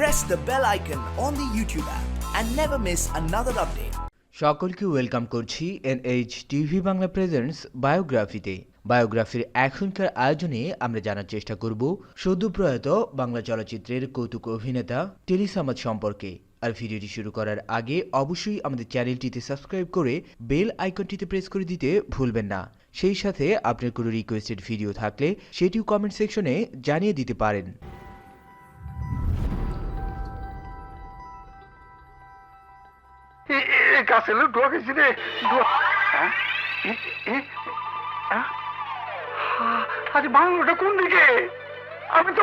press the bell icon on the YouTube app and never miss another update. সকলকে welcome করছি NH TV Bangla presents বায়োগ্রাফিতে বায়োগ্রাফির এখনকার আয়োজনে আমরা জানার চেষ্টা করব সদ্য প্রয়াত বাংলা চলচ্চিত্রের কৌতুক অভিনেতা টেলিসামাদ সম্পর্কে। আর ভিডিওটি শুরু করার আগে অবশ্যই আমাদের চ্যানেলটিতে সাবস্ক্রাইব করে বেল আইকনটিতে প্রেস করে দিতে ভুলবেন না। সেই সাথে আপনার কোনো রিকোয়েস্টেড ভিডিও থাকলে সেটিও কমেন্ট সেকশনে জানিয়ে দিতে পারেন। হ্যাঁ? হ্যাঁ? হা, আরে বাংলোটা কোন দিকে? আমি তো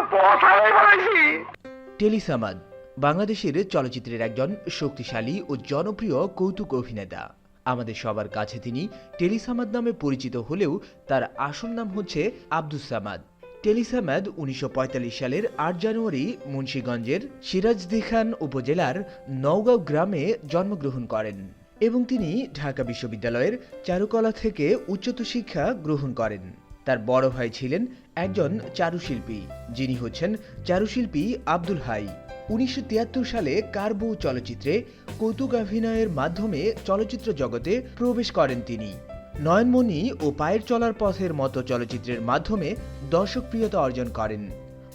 টেলিসামাদ বাংলাদেশের চলচ্চিত্রের একজন শক্তিশালী ও জনপ্রিয় কৌতুক অভিনেতা। আমাদের সবার কাছে তিনি টেলিসামাদ নামে পরিচিত হলেও তার আসল নাম হচ্ছে আব্দুস সামাদ। টেলিসামাদ উনিশশো সালের আট জানুয়ারি মুন্সীগঞ্জের সিরাজদি খান উপজেলার নওগাঁও গ্রামে জন্মগ্রহণ করেন এবং তিনি ঢাকা বিশ্ববিদ্যালয়ের চারুকলা থেকে উচ্চতর শিক্ষা গ্রহণ করেন। তার বড় ভাই ছিলেন একজন চারুশিল্পী, যিনি হচ্ছেন চারুশিল্পী আব্দুল হাই। উনিশশো তিয়াত্তর সালে কারবউ চলচ্চিত্রে কৌতুকাভিনয়ের মাধ্যমে চলচ্চিত্র জগতে প্রবেশ করেন তিনি। নয়নমণি ও পায়ের চলার পথের মতো চলচ্চিত্রের মাধ্যমে দর্শকপ্রিয়তা অর্জন করেন।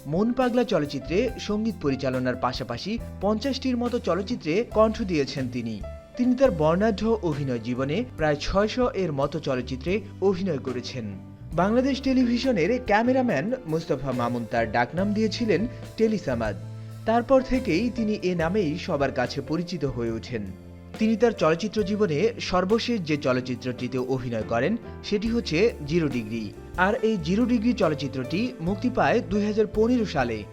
মন পাগলা চলচ্চিত্রে সংগীত পরিচালনার পাশাপাশি পঞ্চাশটির মতো চলচ্চিত্রে কণ্ঠ দিয়েছেন তিনি। তিনি তার বর্ণাঢ্য অভিনয় জীবনে প্রায় ছয়শো এর মতো চলচ্চিত্রে অভিনয় করেছেন। বাংলাদেশ টেলিভিশনের ক্যামেরাম্যান মুস্তফা মামুন তার ডাকনাম দিয়েছিলেন টেলিসামাদ। তারপর থেকেই তিনি এ নামেই সবার কাছে পরিচিত হয়ে ওঠেন। তিনি তার চলচ্চিত্র জীবনে সর্বশেষ যে চলচ্চিত্রটিতে অভিনয় করেন, সেটি হচ্ছে জিরো ডিগ্রি। আর এই জিরো ডিগ্রি চলচ্চিত্রটি মুক্তি পায় দুই হাজার পনেরো সালে।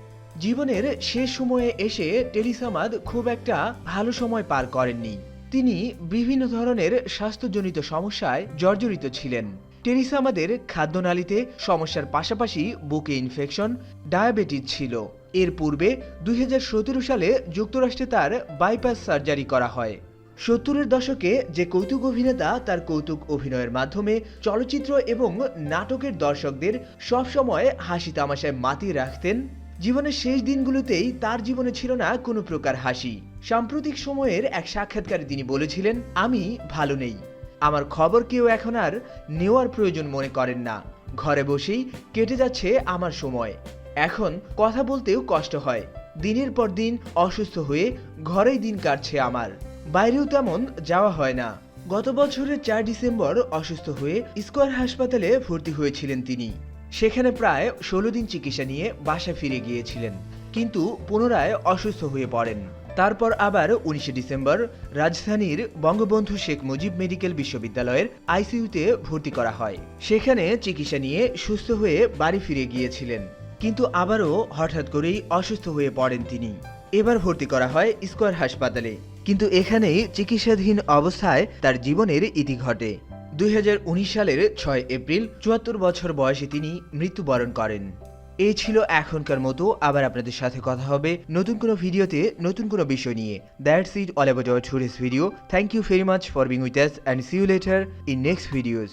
জীবনের শেষ সময়ে এসে টেলিসামাদ খুব একটা ভালো সময় পার করেননি। তিনি বিভিন্ন ধরনের স্বাস্থ্যজনিত সমস্যায় জর্জরিত ছিলেন। টেরিসামাদের খাদ্যনালীতে সমস্যার পাশাপাশি বুকে ইনফেকশন ডায়াবেটিস ছিল। এর পূর্বে দুই হাজার সতেরো সালে যুক্তরাষ্ট্রে তার বাইপাস সার্জারি করা হয়। সত্তরের দশকে যে কৌতুক অভিনেতা তার কৌতুক অভিনয়ের মাধ্যমে চলচ্চিত্র এবং নাটকের দর্শকদের সবসময় হাসি তামাশায় মাতিয়ে রাখতেন, জীবনের শেষ দিনগুলোতেই তার জীবনে ছিল না কোনো প্রকার হাসি। সাম্প্রতিক সময়ের এক সাক্ষাৎকারে তিনি বলেছিলেন, আমি ভালো নেই। আমার খবর কেউ এখন আর নেওয়ার প্রয়োজন মনে করেন না। ঘরে বসেই কেটে যাচ্ছে আমার সময়। এখন কথা বলতেও কষ্ট হয়। দিনের পর দিন অসুস্থ হয়ে ঘরেই দিন কাটছে আমার। বাইরেও তেমন যাওয়া হয় না। গত বছরের চার ডিসেম্বর অসুস্থ হয়ে স্কোয়ার হাসপাতালে ভর্তি হয়েছিলেন তিনি। সেখানে প্রায় ষোলো দিন চিকিৎসা নিয়ে বাসা ফিরে গিয়েছিলেন। কিন্তু পুনরায় অসুস্থ হয়ে পড়েন। তারপর আবার উনিশে ডিসেম্বর রাজধানীর বঙ্গবন্ধু শেখ মুজিব মেডিকেল বিশ্ববিদ্যালয়ের আইসিইউতে ভর্তি করা হয়। সেখানে চিকিৎসা নিয়ে সুস্থ হয়ে বাড়ি ফিরে গিয়েছিলেন। কিন্তু আবারও হঠাৎ করেই অসুস্থ হয়ে পড়েন তিনি। এবার ভর্তি করা হয় স্কোয়ার হাসপাতালে। কিন্তু এখানেই চিকিৎসাধীন অবস্থায় তার জীবনের ইতি ঘটে। দুই হাজার উনিশ সালের ছয় এপ্রিল, চুয়াত্তর বছর বয়সে তিনি মৃত্যুবরণ করেন। এই ছিল এখনকার মতো। আবার আপনাদের সাথে কথা হবে নতুন কোনো ভিডিওতে নতুন কোনো বিষয় নিয়ে। That's it all about our today's video thank you very much for being with us and see you later in next videos